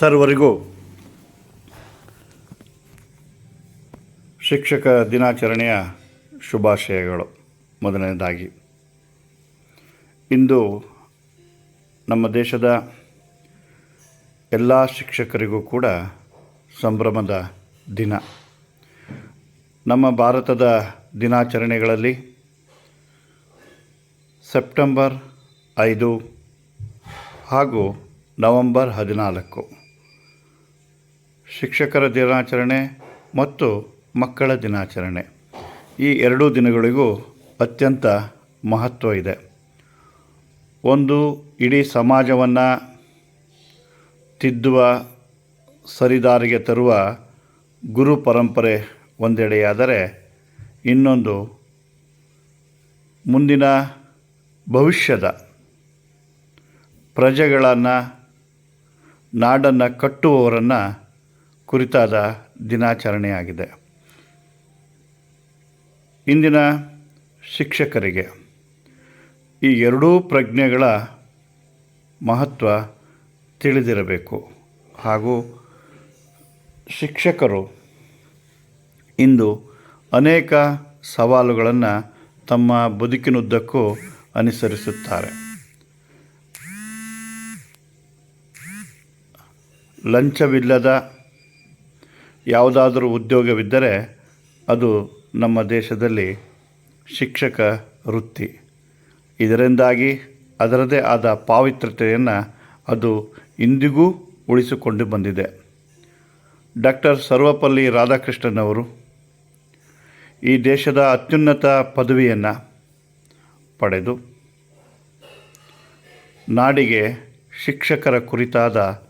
ಸರ್ವರಿಗೂ ಶಿಕ್ಷಕ ದಿನಾಚರಣೆಯ ಶುಭಾಶಯಗಳು. ಮೊದಲನೇದಾಗಿ, ಇಂದು ನಮ್ಮ ದೇಶದ ಎಲ್ಲ ಶಿಕ್ಷಕರಿಗೂ ಕೂಡ ಸಂಭ್ರಮದ ದಿನ. ನಮ್ಮ ಭಾರತದ ದಿನಾಚರಣೆಗಳಲ್ಲಿ ಸೆಪ್ಟೆಂಬರ್ ಐದು ಹಾಗೂ ನವಂಬರ್ ಹದಿನಾಲ್ಕು. ಶಿಕ್ಷಕರ ದಿನಾಚರಣೆ ಮತ್ತು ಮಕ್ಕಳ ದಿನಾಚರಣೆ. ಈ ಎರಡೂ ದಿನಗಳಿಗೂ ಅತ್ಯಂತ ಮಹತ್ವ ಇದೆ. ಒಂದು, ಇಡೀ ಸಮಾಜವನ್ನು ತಿದ್ದುವ ಸರಿದಾರಿಗೆ ತರುವ ಗುರು ಪರಂಪರೆ ಒಂದೆಡೆಯಾದರೆ, ಇನ್ನೊಂದು ಮುಂದಿನ ಭವಿಷ್ಯದ ಪ್ರಜೆಗಳನ್ನು, ನಾಡನ್ನು ಕಟ್ಟುವವರನ್ನು ಕುರಿತಾದ ದಿನಾಚರಣೆಯಾಗಿದೆ. ಇಂದಿನ ಶಿಕ್ಷಕರಿಗೆ ಈ ಎರಡೂ ಪ್ರಜ್ಞೆಗಳ ಮಹತ್ವ ತಿಳಿದಿರಬೇಕು. ಹಾಗೂ ಶಿಕ್ಷಕರು ಇಂದು ಅನೇಕ ಸವಾಲುಗಳನ್ನು ತಮ್ಮ ಬದುಕಿನುದ್ದಕ್ಕೂ ಅನುಸರಿಸುತ್ತಾರೆ. ಲಂಚವಿಲ್ಲದ ಯಾವುದಾದರೂ ಉದ್ಯೋಗವಿದ್ದರೆ ಅದು ನಮ್ಮ ದೇಶದಲ್ಲಿ ಶಿಕ್ಷಕ ವೃತ್ತಿ. ಇದರಿಂದಾಗಿ ಅದರದೇ ಆದ ಪಾವಿತ್ರತೆಯನ್ನು ಅದು ಇಂದಿಗೂ ಉಳಿಸಿಕೊಂಡು ಬಂದಿದೆ. ಡಾಕ್ಟರ್ ಸರ್ವಪಲ್ಲಿ ರಾಧಾಕೃಷ್ಣನ್ ಅವರು ಈ ದೇಶದ ಅತ್ಯುನ್ನತ ಪದವಿಯನ್ನು ಪಡೆದು ನಾಡಿಗೆ ಶಿಕ್ಷಕರ ಕುರಿತಾದ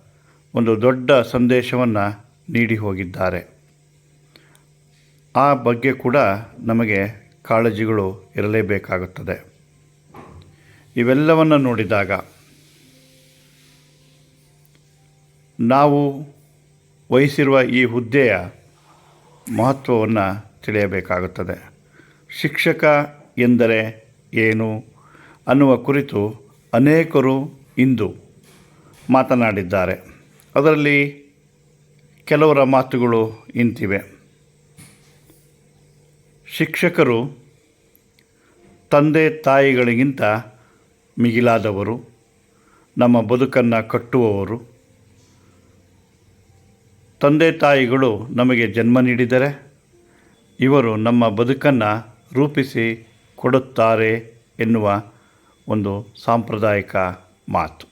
ಒಂದು ದೊಡ್ಡ ಸಂದೇಶವನ್ನು ನೀಡಿ ಹೋಗಿದ್ದಾರೆ. ಆ ಬಗ್ಗೆ ಕೂಡ ನಮಗೆ ಕಾಳಜಿಗಳು ಇರಲೇಬೇಕಾಗುತ್ತದೆ. ಇವೆಲ್ಲವನ್ನು ನೋಡಿದಾಗ ನಾವು ವಹಿಸಿರುವ ಈ ಹುದ್ದೆಯ ಮಹತ್ವವನ್ನು ತಿಳಿಯಬೇಕಾಗುತ್ತದೆ. ಶಿಕ್ಷಕ ಎಂದರೆ ಏನು ಅನ್ನುವ ಕುರಿತು ಅನೇಕರು ಇಂದು ಮಾತನಾಡಿದ್ದಾರೆ. ಅದರಲ್ಲಿ ಕೆಲವರ ಮಾತುಗಳು ಇಂತಿವೆ. ಶಿಕ್ಷಕರು ತಂದೆ ತಾಯಿಗಳಿಗಿಂತ ಮಿಗಿಲಾದವರು, ನಮ್ಮ ಬದುಕನ್ನು ಕಟ್ಟುವವರು. ತಂದೆ ತಾಯಿಗಳು ನಮಗೆ ಜನ್ಮ ನೀಡಿದರೆ ಇವರು ನಮ್ಮ ಬದುಕನ್ನು ರೂಪಿಸಿ ಕೊಡುತ್ತಾರೆ ಎನ್ನುವ ಒಂದು ಸಾಂಪ್ರದಾಯಿಕ ಮಾತು.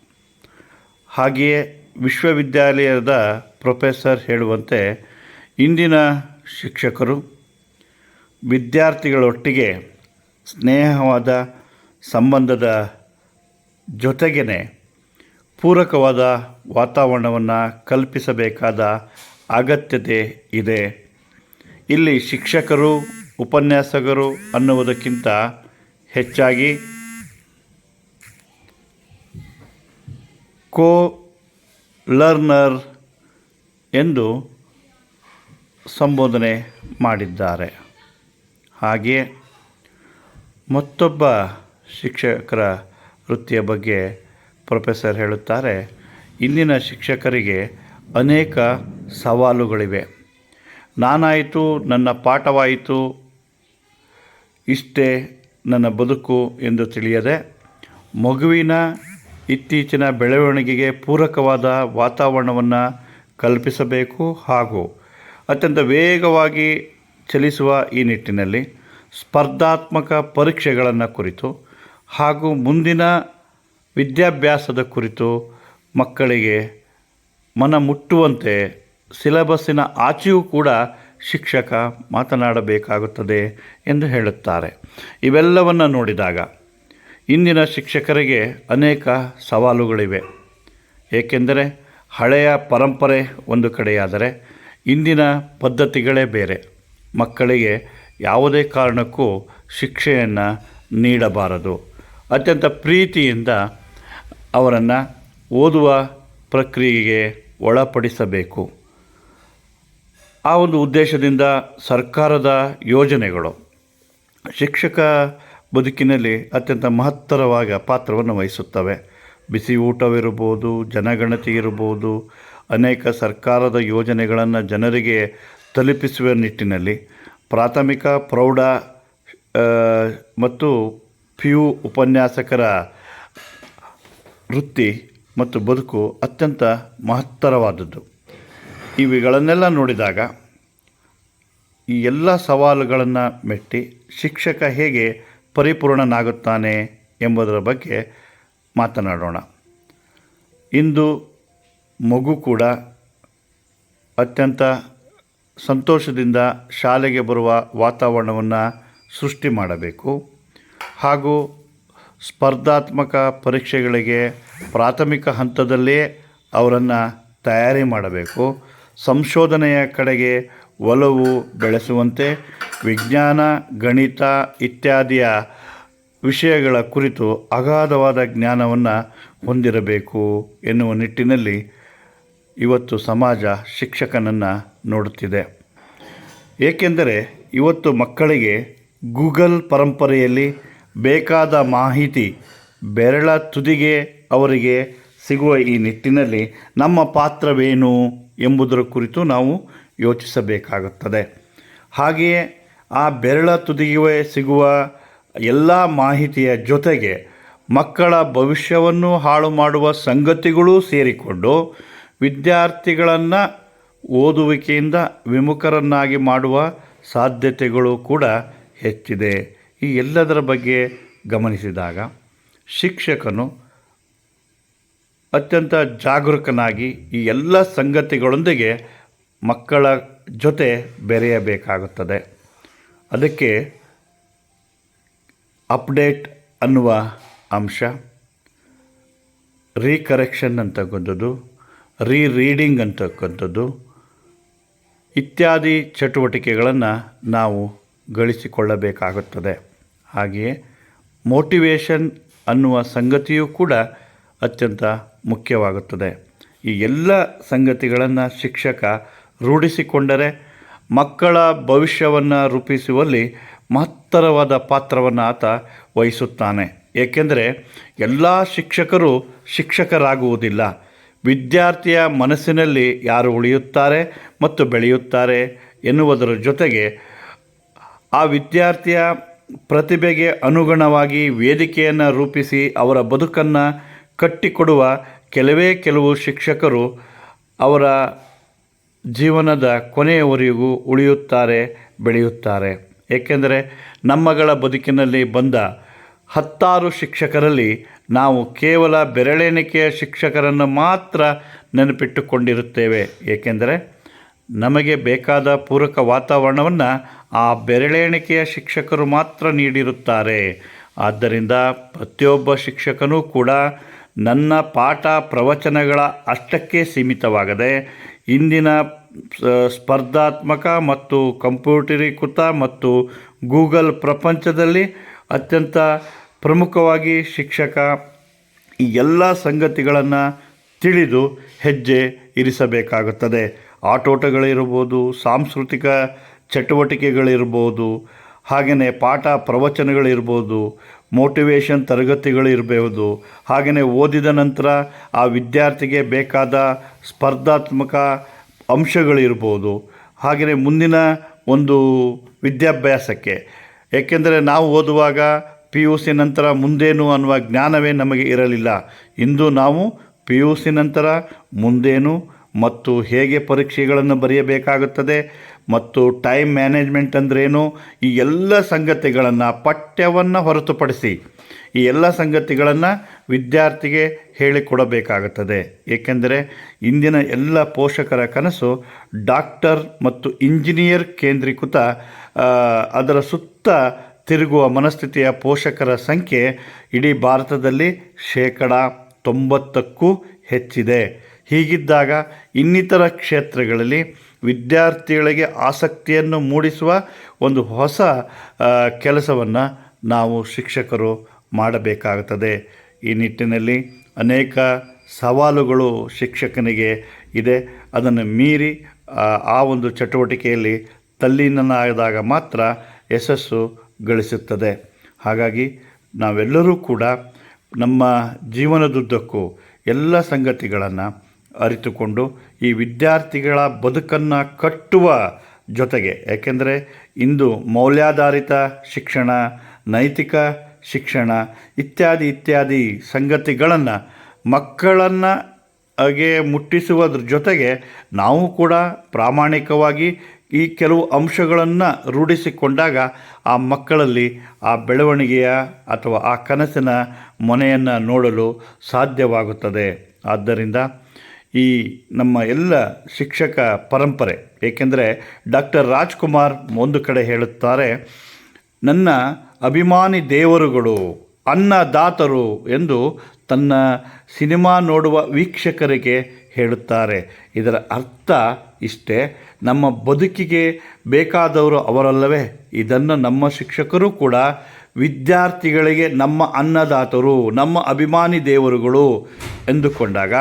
ಹಾಗೆಯೇ ವಿಶ್ವವಿದ್ಯಾಲಯದ ಪ್ರೊಫೆಸರ್ ಹೇಳುವಂತೆ ಇಂದಿನ ಶಿಕ್ಷಕರು ವಿದ್ಯಾರ್ಥಿಗಳೊಟ್ಟಿಗೆ ಸ್ನೇಹವಾದ ಸಂಬಂಧದ ಜೊತೆಗೇ ಪೂರಕವಾದ ವಾತಾವರಣವನ್ನು ಕಲ್ಪಿಸಬೇಕಾದ ಅಗತ್ಯತೆ ಇದೆ. ಇಲ್ಲಿ ಶಿಕ್ಷಕರು, ಉಪನ್ಯಾಸಕರು ಅನ್ನುವುದಕ್ಕಿಂತ ಹೆಚ್ಚಾಗಿ ಕೋ ಲರ್ನರ್ ಎಂದು ಸಂಬೋಧನೆ ಮಾಡಿದ್ದಾರೆ. ಹಾಗೆಯೇ ಮತ್ತೊಬ್ಬ ಶಿಕ್ಷಕರ ವೃತ್ತಿಯ ಬಗ್ಗೆ ಪ್ರೊಫೆಸರ್ ಹೇಳುತ್ತಾರೆ, ಇಂದಿನ ಶಿಕ್ಷಕರಿಗೆ ಅನೇಕ ಸವಾಲುಗಳಿವೆ. ನಾನಾಯಿತು, ನನ್ನ ಪಾಠವಾಯಿತು, ಇಷ್ಟೇ ನನ್ನ ಬದುಕು ಎಂದು ತಿಳಿಯದೆ, ಮಗುವಿನ ಇತ್ತೀಚಿನ ಬೆಳವಣಿಗೆಗೆ ಪೂರಕವಾದ ವಾತಾವರಣವನ್ನು ಕಲ್ಪಿಸಬೇಕು ಹಾಗೂ ಅತ್ಯಂತ ವೇಗವಾಗಿ ಚಲಿಸುವ ಈ ನಿಟ್ಟಿನಲ್ಲಿ ಸ್ಪರ್ಧಾತ್ಮಕ ಪರೀಕ್ಷೆಗಳನ್ನು ಕುರಿತು ಹಾಗೂ ಮುಂದಿನ ವಿದ್ಯಾಭ್ಯಾಸದ ಕುರಿತು ಮಕ್ಕಳಿಗೆ ಮನ ಮುಟ್ಟುವಂತೆ ಸಿಲೆಬಸ್ಸಿನ ಆಚೆಯೂ ಕೂಡ ಶಿಕ್ಷಕ ಮಾತನಾಡಬೇಕಾಗುತ್ತದೆ ಎಂದು ಹೇಳುತ್ತಾರೆ. ಇವೆಲ್ಲವನ್ನು ನೋಡಿದಾಗ ಇಂದಿನ ಶಿಕ್ಷಕರಿಗೆ ಅನೇಕ ಸವಾಲುಗಳಿವೆ. ಏಕೆಂದರೆ ಹಳೆಯ ಪರಂಪರೆ ಒಂದು ಕಡೆಯಾದರೆ ಇಂದಿನ ಪದ್ಧತಿಗಳೇ ಬೇರೆ. ಮಕ್ಕಳಿಗೆ ಯಾವುದೇ ಕಾರಣಕ್ಕೂ ಶಿಕ್ಷೆಯನ್ನು ನೀಡಬಾರದು. ಅತ್ಯಂತ ಪ್ರೀತಿಯಿಂದ ಅವರನ್ನು ಓದುವ ಪ್ರಕ್ರಿಯೆಗೆ ಒಳಪಡಿಸಬೇಕು. ಆ ಒಂದು ಉದ್ದೇಶದಿಂದ ಸರ್ಕಾರದ ಯೋಜನೆಗಳು. ಶಿಕ್ಷಕ ಬದುಕಿನಲ್ಲಿ ಅತ್ಯಂತ ಮಹತ್ತರವಾದ ಪಾತ್ರವನ್ನು ವಹಿಸುತ್ತವೆ. ಬಿಸಿ ಊಟವಿರ್ಬೋದು ಜನಗಣತಿ ಇರ್ಬೋದು ಅನೇಕ ಸರ್ಕಾರದ ಯೋಜನೆಗಳನ್ನು ಜನರಿಗೆ ತಲುಪಿಸುವ ನಿಟ್ಟಿನಲ್ಲಿ ಪ್ರಾಥಮಿಕ, ಪ್ರೌಢ ಮತ್ತು ಪಿ ಯು ಉಪನ್ಯಾಸಕರ ವೃತ್ತಿ ಮತ್ತು ಬದುಕು ಅತ್ಯಂತ ಮಹತ್ತರವಾದದ್ದು. ಇವುಗಳನ್ನೆಲ್ಲ ನೋಡಿದಾಗ ಈ ಎಲ್ಲ ಸವಾಲುಗಳನ್ನು ಮೆಟ್ಟಿ ಶಿಕ್ಷಕ ಹೇಗೆ ಪರಿಪೂರ್ಣನಾಗುತ್ತಾನೆ ಎಂಬುದರ ಬಗ್ಗೆ ಮಾತನಾಡೋಣ. ಇಂದು ಮಗು ಕೂಡ ಅತ್ಯಂತ ಸಂತೋಷದಿಂದ ಶಾಲೆಗೆ ಬರುವ ವಾತಾವರಣವನ್ನು ಸೃಷ್ಟಿ ಮಾಡಬೇಕು. ಹಾಗೂ ಸ್ಪರ್ಧಾತ್ಮಕ ಪರೀಕ್ಷೆಗಳಿಗೆ ಪ್ರಾಥಮಿಕ ಹಂತದಲ್ಲೇ ಅವರನ್ನು ತಯಾರಿ ಮಾಡಬೇಕು. ಸಂಶೋಧನೆಯ ಕಡೆಗೆ ಒಲವು ಬೆಳೆಸುವಂತೆ ವಿಜ್ಞಾನ, ಗಣಿತ ಇತ್ಯಾದಿಯ ವಿಷಯಗಳ ಕುರಿತು ಅಗಾಧವಾದ ಜ್ಞಾನವನ್ನು ಹೊಂದಿರಬೇಕು ಎನ್ನುವ ನಿಟ್ಟಿನಲ್ಲಿ ಇವತ್ತು ಸಮಾಜ ಶಿಕ್ಷಕನನ್ನು ನೋಡುತ್ತಿದೆ. ಏಕೆಂದರೆ ಇವತ್ತು ಮಕ್ಕಳಿಗೆ ಗೂಗಲ್ ಪರಂಪರೆಯಲ್ಲಿ ಬೇಕಾದ ಮಾಹಿತಿ ಬೆರಳ ತುದಿಗೆ ಅವರಿಗೆ ಸಿಗುವ ಈ ನಿಟ್ಟಿನಲ್ಲಿ ನಮ್ಮ ಪಾತ್ರವೇನು ಎಂಬುದರ ಕುರಿತು ನಾವು ಯೋಚಿಸಬೇಕಾಗುತ್ತದೆ. ಹಾಗೆಯೇ ಆ ಬೆರಳ ತುದಿಗೆ ಸಿಗುವ ಎಲ್ಲ ಮಾಹಿತಿಯ ಜೊತೆಗೆ ಮಕ್ಕಳ ಭವಿಷ್ಯವನ್ನು ಹಾಳು ಮಾಡುವ ಸಂಗತಿಗಳೂ ಸೇರಿಕೊಂಡು ವಿದ್ಯಾರ್ಥಿಗಳನ್ನು ಓದುವಿಕೆಯಿಂದ ವಿಮುಖರನ್ನಾಗಿ ಮಾಡುವ ಸಾಧ್ಯತೆಗಳು ಕೂಡ ಹೆಚ್ಚಿದೆ. ಈ ಎಲ್ಲದರ ಬಗ್ಗೆ ಗಮನಿಸಿದಾಗ ಶಿಕ್ಷಕನು ಅತ್ಯಂತ ಜಾಗರೂಕನಾಗಿ ಈ ಎಲ್ಲ ಸಂಗತಿಗಳೊಂದಿಗೆ ಮಕ್ಕಳ ಜೊತೆ ಬೆರೆಯಬೇಕಾಗುತ್ತದೆ. ಅದಕ್ಕೆ ಅಪ್ಡೇಟ್ ಅನ್ನುವ ಅಂಶ. ರೀಕರೆಕ್ಷನ್ ಅಂತಕ್ಕಂಥದ್ದು ರೀ ರೀಡಿಂಗ್ ಅಂತಕ್ಕಂಥದ್ದು, ಇತ್ಯಾದಿ ಚಟುವಟಿಕೆಗಳನ್ನು ನಾವು ಗಳಿಸಿಕೊಳ್ಳಬೇಕಾಗುತ್ತದೆ. ಹಾಗೆಯೇ ಮೋಟಿವೇಶನ್ ಅನ್ನುವ ಸಂಗತಿಯೂ ಕೂಡ ಅತ್ಯಂತ ಮುಖ್ಯವಾಗುತ್ತದೆ. ಈ ಎಲ್ಲ ಸಂಗತಿಗಳನ್ನು ಶಿಕ್ಷಕ ರೂಢಿಸಿಕೊಂಡರೆ ಮಕ್ಕಳ ಭವಿಷ್ಯವನ್ನು ರೂಪಿಸುವಲ್ಲಿ ಮಹತ್ತರವಾದ ಪಾತ್ರವನ್ನು ಆತ ವಹಿಸುತ್ತಾನೆ. ಏಕೆಂದರೆ ಎಲ್ಲ ಶಿಕ್ಷಕರು ಶಿಕ್ಷಕರಾಗುವುದಿಲ್ಲ. ವಿದ್ಯಾರ್ಥಿಯ ಮನಸ್ಸಿನಲ್ಲಿ ಯಾರು ಉಳಿಯುತ್ತಾರೆ ಮತ್ತು ಬೆಳೆಯುತ್ತಾರೆ ಎನ್ನುವುದರ ಜೊತೆಗೆ ಆ ವಿದ್ಯಾರ್ಥಿಯ ಪ್ರತಿಭೆಗೆ ಅನುಗುಣವಾಗಿ ವೇದಿಕೆಯನ್ನು ರೂಪಿಸಿ ಅವರ ಬದುಕನ್ನು ಕಟ್ಟಿಕೊಡುವ ಕೆಲವೇ ಕೆಲವು ಶಿಕ್ಷಕರು ಅವರ ಜೀವನದ ಕೊನೆಯವರೆಗೂ ಉಳಿಯುತ್ತಾರೆ, ಬೆಳೆಯುತ್ತಾರೆ. ಏಕೆಂದರೆ ನಮ್ಮಗಳ ಬದುಕಿನಲ್ಲಿ ಬಂದ ಹತ್ತಾರು ಶಿಕ್ಷಕರಲ್ಲಿ ನಾವು ಕೇವಲ ಬೆರಳೆಣಿಕೆಯ ಶಿಕ್ಷಕರನ್ನು ಮಾತ್ರ ನೆನಪಿಟ್ಟುಕೊಂಡಿರುತ್ತೇವೆ. ಏಕೆಂದರೆ ನಮಗೆ ಬೇಕಾದ ಪೂರಕ ವಾತಾವರಣವನ್ನು ಆ ಬೆರಳೆಣಿಕೆಯ ಶಿಕ್ಷಕರು ಮಾತ್ರ ನೀಡಿರುತ್ತಾರೆ. ಆದ್ದರಿಂದ ಪ್ರತಿಯೊಬ್ಬ ಶಿಕ್ಷಕನೂ ಕೂಡ ನನ್ನ ಪಾಠ ಪ್ರವಚನಗಳ ಅಷ್ಟಕ್ಕೆ ಸೀಮಿತವಾಗದೆ, ಇಂದಿನ ಸ್ಪರ್ಧಾತ್ಮಕ ಮತ್ತು ಕಂಪ್ಯೂಟರೀಕೃತ ಮತ್ತು ಗೂಗಲ್ ಪ್ರಪಂಚದಲ್ಲಿ ಅತ್ಯಂತ ಪ್ರಮುಖವಾಗಿ ಶಿಕ್ಷಕ ಈ ಎಲ್ಲ ಸಂಗತಿಗಳನ್ನು ತಿಳಿದು ಹೆಜ್ಜೆ ಇರಿಸಬೇಕಾಗುತ್ತದೆ. ಆಟೋಟಗಳಿರ್ಬೋದು, ಸಾಂಸ್ಕೃತಿಕ ಚಟುವಟಿಕೆಗಳಿರ್ಬೋದು ಹಾಗೆಯೇ ಪಾಠ ಪ್ರವಚನಗಳಿರ್ಬೋದು ಮೋಟಿವೇಶನ್ ತರಗತಿಗಳಿರಬಹುದು ಹಾಗೆಯೇ ಓದಿದ ನಂತರ ಆ ವಿದ್ಯಾರ್ಥಿಗೆ ಬೇಕಾದ ಸ್ಪರ್ಧಾತ್ಮಕ ಅಂಶಗಳಿರ್ಬೋದು ಹಾಗೆಯೇ ಮುಂದಿನ ಒಂದು ವಿದ್ಯಾಭ್ಯಾಸಕ್ಕೆ. ಏಕೆಂದರೆ ನಾವು ಓದುವಾಗ ಪಿ ಯು ಸಿ ನಂತರ ಮುಂದೇನು ಅನ್ನುವ ಜ್ಞಾನವೇ ನಮಗೆ ಇರಲಿಲ್ಲ. ಇಂದು ನಾವು ಪಿ ಯು ಸಿ ನಂತರ ಮುಂದೇನು ಮತ್ತು ಹೇಗೆ ಪರೀಕ್ಷೆಗಳನ್ನು ಬರೆಯಬೇಕಾಗುತ್ತದೆ ಮತ್ತು ಟೈಮ್ ಮ್ಯಾನೇಜ್ಮೆಂಟ್ ಅಂದ್ರೇನು? ಈ ಎಲ್ಲ ಸಂಗತಿಗಳನ್ನು ಪಠ್ಯವನ್ನು ಹೊರತುಪಡಿಸಿ ಈ ಎಲ್ಲ ಸಂಗತಿಗಳನ್ನು ವಿದ್ಯಾರ್ಥಿಗೆ ಹೇಳಿಕೊಡಬೇಕಾಗುತ್ತದೆ. ಏಕೆಂದರೆ ಇಂದಿನ ಎಲ್ಲ ಪೋಷಕರ ಕನಸು ಡಾಕ್ಟರ್ ಮತ್ತು ಇಂಜಿನಿಯರ್ ಕೇಂದ್ರೀಕೃತ ಅದರ ಸುತ್ತ ತಿರುಗುವ ಮನಸ್ಥಿತಿಯ ಪೋಷಕರ ಸಂಖ್ಯೆ ಇಡೀ ಭಾರತದಲ್ಲಿ ಶೇಕಡ ತೊಂಬತ್ತಕ್ಕೂ ಹೆಚ್ಚಿದೆ. ಹೀಗಿದ್ದಾಗ ಇನ್ನಿತರ ಕ್ಷೇತ್ರಗಳಲ್ಲಿ ವಿದ್ಯಾರ್ಥಿಗಳಿಗೆ ಆಸಕ್ತಿಯನ್ನು ಮೂಡಿಸುವ ಒಂದು ಹೊಸ ಕೆಲಸವನ್ನು ನಾವು ಶಿಕ್ಷಕರು ಮಾಡಬೇಕಾಗುತ್ತದೆ. ಈ ನಿಟ್ಟಿನಲ್ಲಿ ಅನೇಕ ಸವಾಲುಗಳು ಶಿಕ್ಷಕನಿಗೆ ಇದೆ. ಅದನ್ನು ಮೀರಿ ಆ, ಒಂದು ಚಟುವಟಿಕೆಯಲ್ಲಿ ತಲ್ಲೀನನಾದಾಗ ಮಾತ್ರ ಯಶಸ್ಸು ಗಳಿಸುತ್ತದೆ. ಹಾಗಾಗಿ ನಾವೆಲ್ಲರೂ ಕೂಡ ನಮ್ಮ ಜೀವನದುದ್ದಕ್ಕೂ ಎಲ್ಲ ಸಂಗತಿಗಳನ್ನು ಅರಿತುಕೊಂಡು ಈ ವಿದ್ಯಾರ್ಥಿಗಳ ಬದುಕನ್ನು ಕಟ್ಟುವ ಜೊತೆಗೆ, ಏಕೆಂದರೆ ಇಂದು ಮೌಲ್ಯಾಧಾರಿತ ಶಿಕ್ಷಣ, ನೈತಿಕ ಶಿಕ್ಷಣ ಇತ್ಯಾದಿ ಇತ್ಯಾದಿ ಸಂಗತಿಗಳನ್ನು ಮಕ್ಕಳನ್ನು ಹಾಗೆ ಮುಟ್ಟಿಸುವುದ್ರ ಜೊತೆಗೆ ನಾವು ಕೂಡ ಪ್ರಾಮಾಣಿಕವಾಗಿ ಈ ಕೆಲವು ಅಂಶಗಳನ್ನು ರೂಢಿಸಿಕೊಂಡಾಗ ಆ ಮಕ್ಕಳಲ್ಲಿ ಆ ಬೆಳವಣಿಗೆಯ ಅಥವಾ ಆ ಕನಸಿನ ಮೊನೆಯನ್ನು ನೋಡಲು ಸಾಧ್ಯವಾಗುತ್ತದೆ. ಆದ್ದರಿಂದ ಈ ನಮ್ಮ ಎಲ್ಲ ಶಿಕ್ಷಕ ಪರಂಪರೆ, ಏಕೆಂದರೆ ಡಾಕ್ಟರ್ ರಾಜ್ಕುಮಾರ್ ಒಂದು ಕಡೆ ಹೇಳುತ್ತಾರೆ, ನನ್ನ ಅಭಿಮಾನಿ ದೇವರುಗಳು ಅನ್ನದಾತರು ಎಂದು ತನ್ನ ಸಿನಿಮಾ ನೋಡುವ ವೀಕ್ಷಕರಿಗೆ ಹೇಳುತ್ತಾರೆ. ಇದರ ಅರ್ಥ ಇಷ್ಟೇ, ನಮ್ಮ ಬದುಕಿಗೆ ಬೇಕಾದವರು ಅವರಲ್ಲವೇ. ಇದನ್ನು ನಮ್ಮ ಶಿಕ್ಷಕರು ಕೂಡ, ವಿದ್ಯಾರ್ಥಿಗಳಿಗೆ ನಮ್ಮ ಅನ್ನದಾತರು, ನಮ್ಮ ಅಭಿಮಾನಿ ದೇವರುಗಳು ಎಂದುಕೊಂಡಾಗ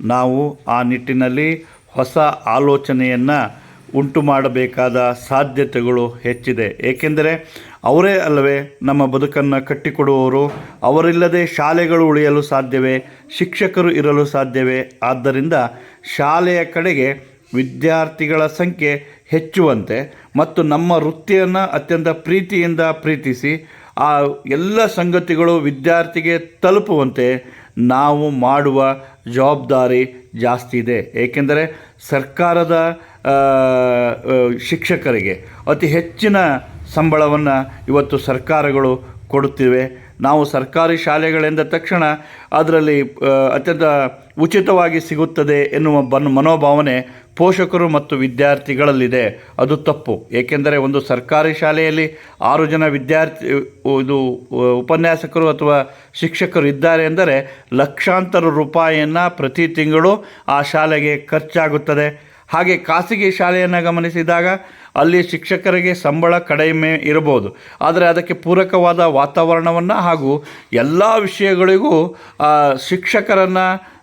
ನಾವು ಆ ನಿಟ್ಟಿನಲ್ಲಿ ಹೊಸ ಆಲೋಚನೆಯನ್ನು ಉಂಟು ಮಾಡಬೇಕಾದ ಸಾಧ್ಯತೆಗಳು ಹೆಚ್ಚಿದೆ. ಏಕೆಂದರೆ ಅವರೇ ಅಲ್ಲವೇ ನಮ್ಮ ಬದುಕನ್ನು ಕಟ್ಟಿಕೊಡುವವರು, ಅವರಿಲ್ಲದೆ ಶಾಲೆಗಳು ಉಳಿಯಲು ಸಾಧ್ಯವೇ, ಶಿಕ್ಷಕರು ಇರಲು ಸಾಧ್ಯವೇ. ಆದ್ದರಿಂದ ಶಾಲೆಯ ಕಡೆಗೆ ವಿದ್ಯಾರ್ಥಿಗಳ ಸಂಖ್ಯೆ ಹೆಚ್ಚುವಂತೆ ಮತ್ತು ನಮ್ಮ ವೃತ್ತಿಯನ್ನು ಅತ್ಯಂತ ಪ್ರೀತಿಯಿಂದ ಪ್ರೀತಿಸಿ ಆ ಎಲ್ಲ ಸಂಗತಿಗಳು ವಿದ್ಯಾರ್ಥಿಗೆ ತಲುಪುವಂತೆ ನಾವು ಮಾಡುವ ಜವಾಬ್ದಾರಿ ಜಾಸ್ತಿ ಇದೆ. ಏಕೆಂದರೆ ಸರ್ಕಾರದ ಶಿಕ್ಷಕರಿಗೆ ಅತಿ ಹೆಚ್ಚಿನ ಸಂಬಳವನ್ನು ಇವತ್ತು ಸರ್ಕಾರಗಳು ಕೊಡುತ್ತಿವೆ. ನಾವು ಸರ್ಕಾರಿ ಶಾಲೆಗಳೆಂದ ತಕ್ಷಣ ಅದರಲ್ಲಿ ಅತ್ಯಂತ ಉಚಿತವಾಗಿ ಸಿಗುತ್ತದೆ ಎನ್ನುವ ಬನ್, ಮನೋಭಾವನೆ ಪೋಷಕರು ಮತ್ತು ವಿದ್ಯಾರ್ಥಿಗಳಲ್ಲಿದೆ. ಅದು ತಪ್ಪು. ಏಕೆಂದರೆ ಒಂದು ಸರ್ಕಾರಿ ಶಾಲೆಯಲ್ಲಿ ಆರು ಜನ ವಿದ್ಯಾರ್ಥಿ, ಇದು, ಉಪನ್ಯಾಸಕರು ಅಥವಾ ಶಿಕ್ಷಕರು ಇದ್ದಾರೆ ಎಂದರೆ ಲಕ್ಷಾಂತರ ರೂಪಾಯಿಯನ್ನು ಪ್ರತಿ ತಿಂಗಳು ಆ ಶಾಲೆಗೆ ಖರ್ಚಾಗುತ್ತದೆ. ಹಾಗೆ ಖಾಸಗಿ ಶಾಲೆಯನ್ನು ಗಮನಿಸಿದಾಗ ಅಲ್ಲಿ ಶಿಕ್ಷಕರಿಗೆ ಸಂಬಳ ಕಡಿಮೆ ಇರಬಹುದು. ಆದರೆ ಅದಕ್ಕೆ ಪೂರಕವಾದ ವಾತಾವರಣವನ್ನು ಹಾಗೂ ಎಲ್ಲ ವಿಷಯಗಳಿಗೂ ಶಿಕ್ಷಕರನ್ನು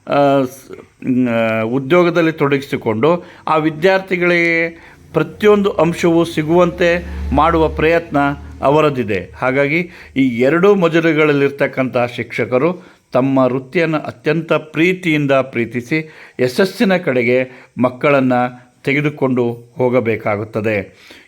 ಉದ್ಯೋಗದಲ್ಲಿ ತೊಡಗಿಸಿಕೊಂಡು ಆ ವಿದ್ಯಾರ್ಥಿಗಳಿಗೆ ಪ್ರತಿಯೊಂದು ಅಂಶವೂ ಸಿಗುವಂತೆ ಮಾಡುವ ಪ್ರಯತ್ನ ಅವರದಿದೆ. ಹಾಗಾಗಿ ಈ ಎರಡೂ ಮಜಲುಗಳಲ್ಲಿರ್ತಕ್ಕಂಥ ಶಿಕ್ಷಕರು ತಮ್ಮ ವೃತ್ತಿಯನ್ನು ಅತ್ಯಂತ ಪ್ರೀತಿಯಿಂದ ಪ್ರೀತಿಸಿ ಯಶಸ್ಸಿನ ಕಡೆಗೆ ಮಕ್ಕಳನ್ನು ತೆಗೆದುಕೊಂಡು ಹೋಗಬೇಕಾಗುತ್ತದೆ.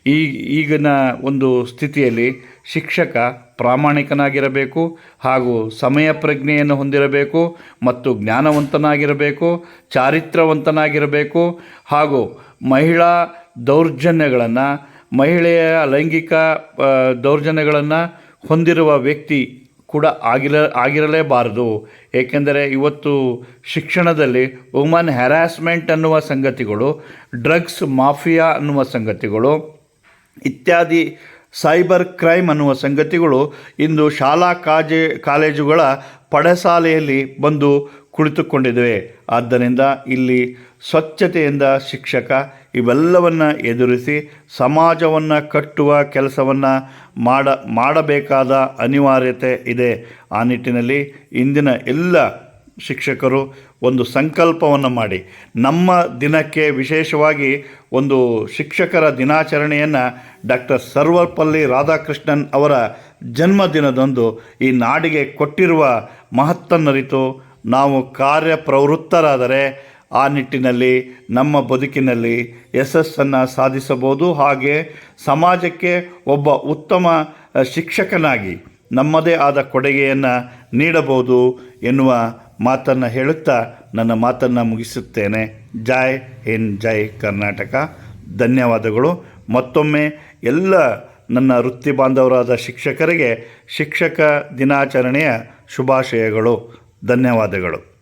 ಈ ಈಗಿನ ಒಂದು ಸ್ಥಿತಿಯಲ್ಲಿ ಶಿಕ್ಷಕ ಪ್ರಾಮಾಣಿಕನಾಗಿರಬೇಕು ಹಾಗೂ ಸಮಯ ಪ್ರಜ್ಞೆಯನ್ನು ಹೊಂದಿರಬೇಕು ಮತ್ತು ಜ್ಞಾನವಂತನಾಗಿರಬೇಕು, ಚಾರಿತ್ರವಂತನಾಗಿರಬೇಕು ಹಾಗೂ ಮಹಿಳಾ ದೌರ್ಜನ್ಯಗಳನ್ನು, ಮಹಿಳೆಯ ಲೈಂಗಿಕ ದೌರ್ಜನ್ಯಗಳನ್ನು ಹೊಂದಿರುವ ವ್ಯಕ್ತಿ ಕೂಡ ಆಗಿರ, ಆಗಿರಲೇಬಾರದು. ಏಕೆಂದರೆ ಇವತ್ತು ಶಿಕ್ಷಣದಲ್ಲಿ ವುಮನ್ ಹ್ಯಾರಾಸ್ಮೆಂಟ್ ಅನ್ನುವ ಸಂಗತಿಗಳು ಡ್ರಗ್ಸ್ ಮಾಫಿಯಾ ಅನ್ನುವ ಸಂಗತಿಗಳು, ಇತ್ಯಾದಿ ಸೈಬರ್ ಕ್ರೈಮ್ ಅನ್ನುವ ಸಂಗತಿಗಳು ಇಂದು ಶಾಲಾ ಕಾಜೆ, ಕಾಲೇಜುಗಳ ಪಡಸಾಲೆಯಲ್ಲಿ ಬಂದು ಕುಳಿತುಕೊಂಡಿವೆ. ಆದ್ದರಿಂದ ಇಲ್ಲಿ ಸ್ವಚ್ಛತೆಯಿಂದ ಶಿಕ್ಷಕ ಇವೆಲ್ಲವನ್ನು ಎದುರಿಸಿ ಸಮಾಜವನ್ನು ಕಟ್ಟುವ ಕೆಲಸವನ್ನು ಮಾಡ, ಮಾಡಬೇಕಾದ ಅನಿವಾರ್ಯತೆ ಇದೆ. ಆ ನಿಟ್ಟಿನಲ್ಲಿ ಇಂದಿನ ಎಲ್ಲ ಶಿಕ್ಷಕರು ಒಂದು ಸಂಕಲ್ಪವನ್ನು ಮಾಡಿ. ನಮ್ಮ ದಿನಕ್ಕೆ ವಿಶೇಷವಾಗಿ ಒಂದು ಶಿಕ್ಷಕರ ದಿನಾಚರಣೆಯನ್ನು ಡಾಕ್ಟರ್ ಸರ್ವಪಲ್ಲಿ ರಾಧಾಕೃಷ್ಣನ್ ಅವರ ಜನ್ಮದಿನದಂದು ಈ ನಾಡಿಗೆ ಕೊಟ್ಟಿರುವ ಮಹತ್ತನ್ನರಿತು ನಾವು ಕಾರ್ಯಪ್ರವೃತ್ತರಾದರೆ ಆ ನಿಟ್ಟಿನಲ್ಲಿ, ನಮ್ಮ ಬದುಕಿನಲ್ಲಿ ಯಶಸ್ಸನ್ನು ಸಾಧಿಸಬಹುದು. ಹಾಗೆ ಸಮಾಜಕ್ಕೆ ಒಬ್ಬ ಉತ್ತಮ ಶಿಕ್ಷಕನಾಗಿ ನಮ್ಮದೇ ಆದ ಕೊಡುಗೆಯನ್ನು ನೀಡಬಹುದು ಎನ್ನುವ ಮಾತನ್ನು ಹೇಳುತ್ತಾ ನನ್ನ ಮಾತನ್ನು ಮುಗಿಸುತ್ತೇನೆ. ಜೈ ಹಿಂದ್, ಜೈ ಕರ್ನಾಟಕ. ಧನ್ಯವಾದಗಳು. ಮತ್ತೊಮ್ಮೆ ಎಲ್ಲ ನನ್ನ ವೃತ್ತಿ ಬಾಂಧವರಾದ ಶಿಕ್ಷಕರಿಗೆ ಶಿಕ್ಷಕ ದಿನಾಚರಣೆಯ ಶುಭಾಶಯಗಳು. ಧನ್ಯವಾದಗಳು.